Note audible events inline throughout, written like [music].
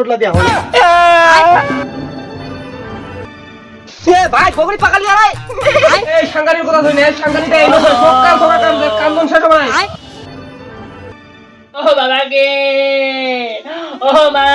পাঁচশোটা দেওয়া হলো। এ ভাই বগরি পাকালি আরে এই সাংগারির কথা শুনে সাংগারিটা এই লোকের সকাল সকাল কাম কান্দন শেষ হবে ও বাবা গে ও মা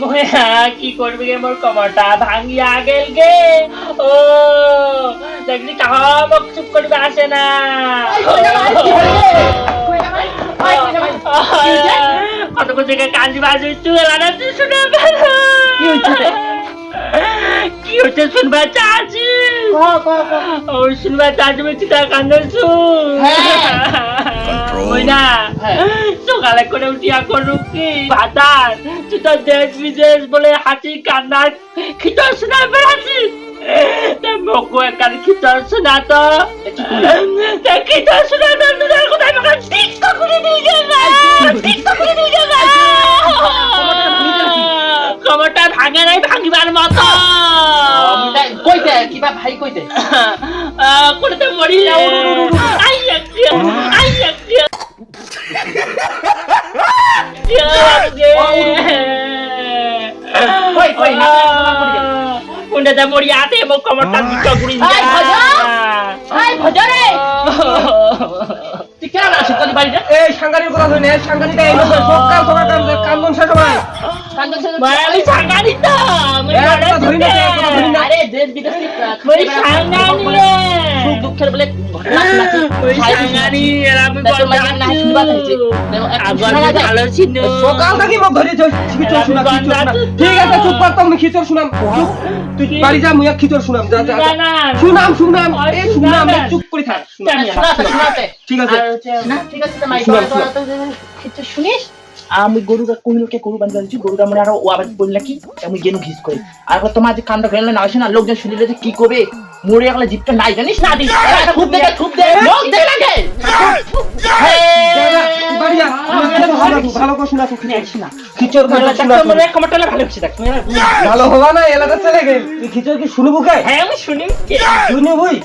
ময়া কি করবি গে মোর কমরটা? ভাঙিয়া গেল গে। ও দেখলি চুপ করবে আসে না। কত থেকে কান্দি বাজে? তুই লানা তুই শুনে কি হচ্ছে? শুনবা চাচি? ও শুনবা চাচি বলছি তার কান্দন শুন ওই না সকালে করে উঠিয়া করুক কি বাতাস তুই তো দেশ বিদেশ বলে হাসি কান্নার খিতর শোনা বেড়াচ্ছি মকু একার খিতর শোনা তো খিতর শোনা তো তোদের কোথায়? আমাকে টিকটক করে দিয়ে যাবে টিকটক করে দিয়ে যাবে কমরটা ভাঙে নাই ভাঙিবার মতো। কইতে কিবা ভাই কইতে। করতে মরি আই একটি আই একটি কই, কোনটা মরি আতে মো কমরটা দিকা গুড়ি আই, ভজা! আই ভজরে তুই কেন আসিস তোর বাড়িতে? এই সাংগারির কথা শুনে সাংগারিটা এই সব কাজ সকাল কাম কাম বংশ হবে আমি ধরি না। আরে দেশ বিদেশ ওই সাঙ্গারি সুখ দুঃখের বলে ঘটনা শোনাচ্ছি। ওই সাঙ্গারি এর আমি তা তোর মায়ের না শুনবার হয়েছে। দেখো, এখন আবার শোনা যায়। ভালো ছিল সকাল থেকে ধরে চল খিচর শোনা খিচর শোনা ঠিক আছে চুপ কর আমি খিচর শুনাম। চুপ। তুই বাড়ি যা মুয়া খিচর শুনাম। যা যা যা। না, না। শুনাম শুনাম। এ শুনাম শুনাম। চুপ করে থাক শুনাম। শোনাতে, শোনাতে। ঠিক আছে। আর হচ্ছে না, ঠিক আছে, তো মাই শুনাম, তোরা- তোরা তো। কিছু শুনিস? আমি গরুটা কহিলকে গরু বান্ধা দিচ্ছি গরুটা মনে আরও ও আবার বললে কি? আমি গেনু ঘিস করে। আর তোমার যে কান্ড ফেললে না আসে না লোকজন শুনিলে যে কি করবে? মরে গেলে জিপটা নাই জানিস না দিস খুব দেখে খুব দে লোক দে লাগে! যা, যা, তুই বাড়ি যা মুয়া ভালো ভালো করে শোনা তুই না। খিচর ভালো শোনা তুই। মনে কমরটা ভালো হচ্ছে দেখ ভালো হবা না এলাকা চলে গে তুই খিচর কি শুনব কে? হ্যাঁ আমি শুনি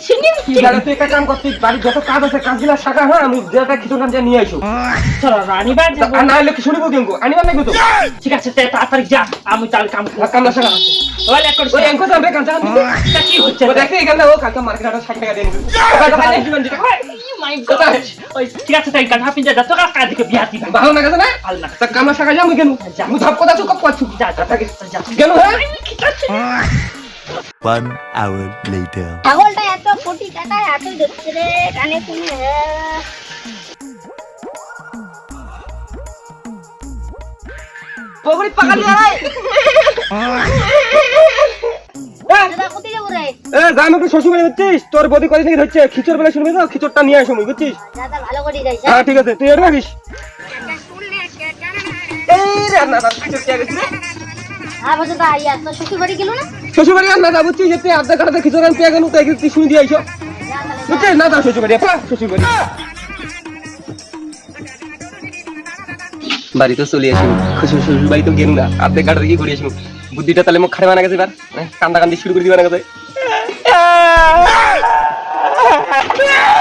শুনি কি তুই একটা কাম কর তুই বাড়ি যত কাজ আছে কাজগুলা শাখা হ্যাঁ আমি যেটা খিচর কাম নিয়ে আইসো। তা- না হলে কি শুনব কেন আনিবার নাকি তো? ঠিক আছে তাড়াতাড়ি যা আমি তার কাম কাম না শাখা কি হচ্ছে? দেখে এখানে ও কালকে মার্কেট হাটে 60 টাকা দিয়ে মাই গড [laughs] ওই ঠিক আছে তাই কাল হাফিন যা তো কাজ দিকে বিয়া দিবা ভালো না না? ভালো না। তা কামনা শাখা যাব কেন? যা। মু ধাপ কথা চুপ করছু যা যা থাকে যা কেন হ্যাঁ? One hour later. ছাগলটা এত কোটি টাকায় এত ধরছে রে কানে শুনে বগরি পাকালি আরে এ গাম একটু শ্বশুর বাড়ি বুঝছিস? তোর বদি করে থেকে হচ্ছে খিচুর বেলা শুনবি তো? নিয়ে বুঝছিস? হ্যাঁ ঠিক আছে তুই এটা রাখিস হ্যাঁ শ্বশুর বাড়ি না? আর বুঝছিস? তুই আধা কাটাতে গেল শুনি দিয়ে আইসো। যা বুঝছিস? না শ্বশুর বাড়ি শ্বশুর বাড়ি বাড়ি তো চলে আসি শ্বশুর বাড়ি তো গেল না আধা কাটাতে কি করে আসি বুদ্ধিটা তাহলে মুখ খাড়ে বানা গেছে এবার হ্যাঁ, কান্দা কান্দি শুরু করে দিবা না গেছে আই গে বা ওই কি হচ্ছে হ্যাঁ ভালো ভালো গেল আর কাল দিয়া আসছে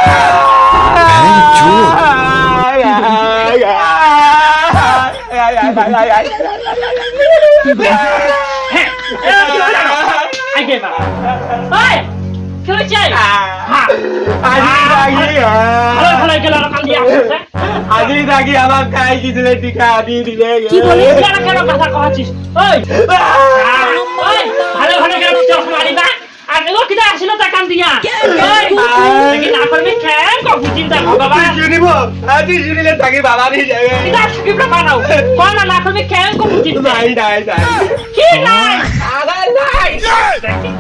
আজি থাকি আমার খাই দিছিলে টিকা দি দিলে কি বলিস কেন কেন কথা কহাছিস ওই ওই ভালো ভালো গেল চোখ মারিবা আর ও কিটা আসিল তা কান দিয়া। দেখি না করবি কেন কফি চিন্তা বাবা। শুনিব? আজি শুনিলে থাকি বাবা দি যাবে। কিটা স্ক্রিপ্ট বানাও। কোন না করবি কেন কফি চিন্তা নাই নাই নাই। কি নাই? আগাল নাই। দেখি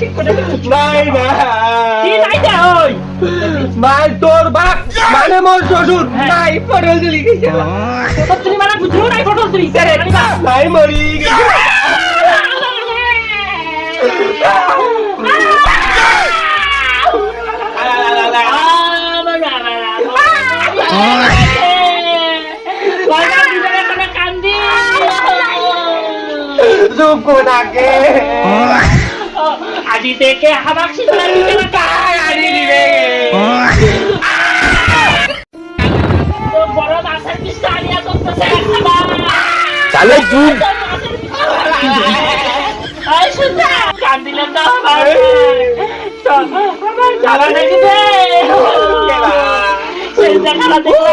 ঠিক করে নাই কি নাই নাই দে ওই? মাই তোর বাপ মানে মোর শ্বশুর হ্যাঁ। নাই গেছে তুমি মানে বুঝলো নাই ফটো তুই নাই মরি গেছে। করে থাকে আজি থেকে হাবাক শিখলা দিতে না আনি দিবে। তো বড় মাছের পিস্তা আনিয়া করতেছে চালে তুই আই শুননা কান্দিলে আমার আমার জ্বালা নাকি রে। সেই দেখালা দেখলা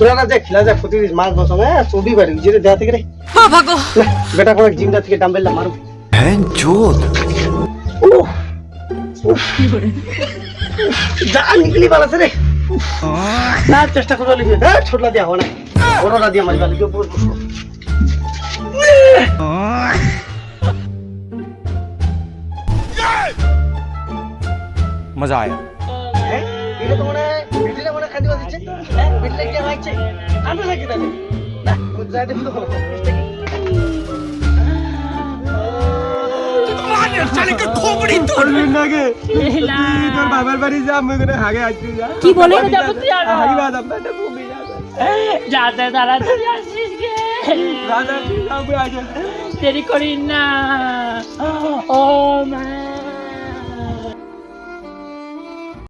উফ, তোরা না যে খেলা যায় প্রতিদিন মাছ বসাম হ্যাঁ চবি বাড়ি যেটা দেওয়া থেকে রে না, বেটা করে জিমটা থেকে ডাম্বেলটা মারু উফ, উফ, যা নিকলি বালাছে রে উফ, না চেষ্টা করে লিখে হ্যাঁ ছোটলা দিয়া হওয়া না বড়রা দিয়া মারি বালি কেউ বসবো মজা আনতে থাকি তাহলে। না যাই দেখো তো তোর। কি বলে যাতে আগে। দেরি না। ও মা।